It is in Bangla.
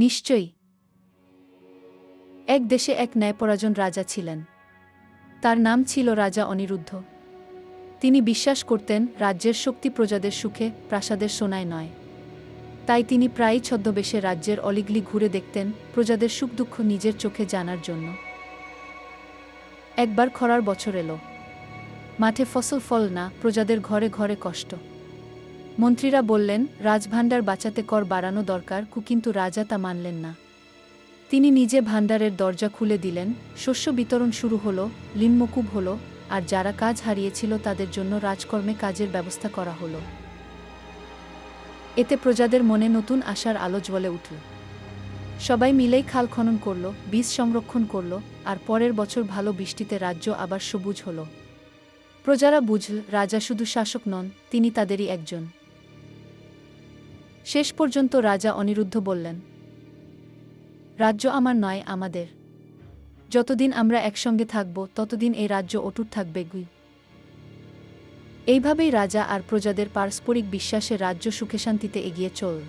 নিশ্চয়ই। এক দেশে এক ন্যায়পরাজন রাজা ছিলেন। তার নাম ছিল রাজা অনিরুদ্ধ। তিনি বিশ্বাস করতেন রাজ্যের শক্তি প্রজাদের সুখে প্রাসাদের সোনায় নয়। তাই তিনি প্রায়ই ছদ্মবেশে রাজ্যের অলিগলি ঘুরে দেখতেন প্রজাদের সুখ দুঃখ নিজের চোখে জানার জন্য। একবার খরার বছর এলো। মাঠে ফসল ফল না, প্রজাদের ঘরে ঘরে কষ্ট। মন্ত্রীরা বললেন, রাজভাণ্ডার বাঁচাতে কর বাড়ানো দরকার কিন্তু রাজা তা মানলেন না। তিনি নিজে ভাণ্ডারের দরজা খুলে দিলেন, শস্য বিতরণ শুরু হলো, লিনমকুব হলো, আর যারা কাজ হারিয়েছিল তাদের জন্য রাজকর্মে কাজের ব্যবস্থা করা হলো। এতে প্রজাদের মনে নতুন আশার আলো জ্বলে উঠল। সবাই মিলেই খাল খনন করল, বীজ সংরক্ষণ করল, আর পরের বছর ভালো বৃষ্টিতে রাজ্য আবার সবুজ হল। প্রজারা বুঝল, রাজা শুধু শাসক নন, তিনি তাদেরই একজন। শেষ পর্যন্ত রাজা অনিরুদ্ধ বললেন, রাজ্য আমার নয়, আমাদের। যতদিন আমরা একসঙ্গে থাকব, ততদিন এই রাজ্য অটুট থাকবে, গুই। এইভাবেই রাজা আর প্রজাদের পারস্পরিক বিশ্বাসে রাজ্য সুখে শান্তিতে এগিয়ে চল।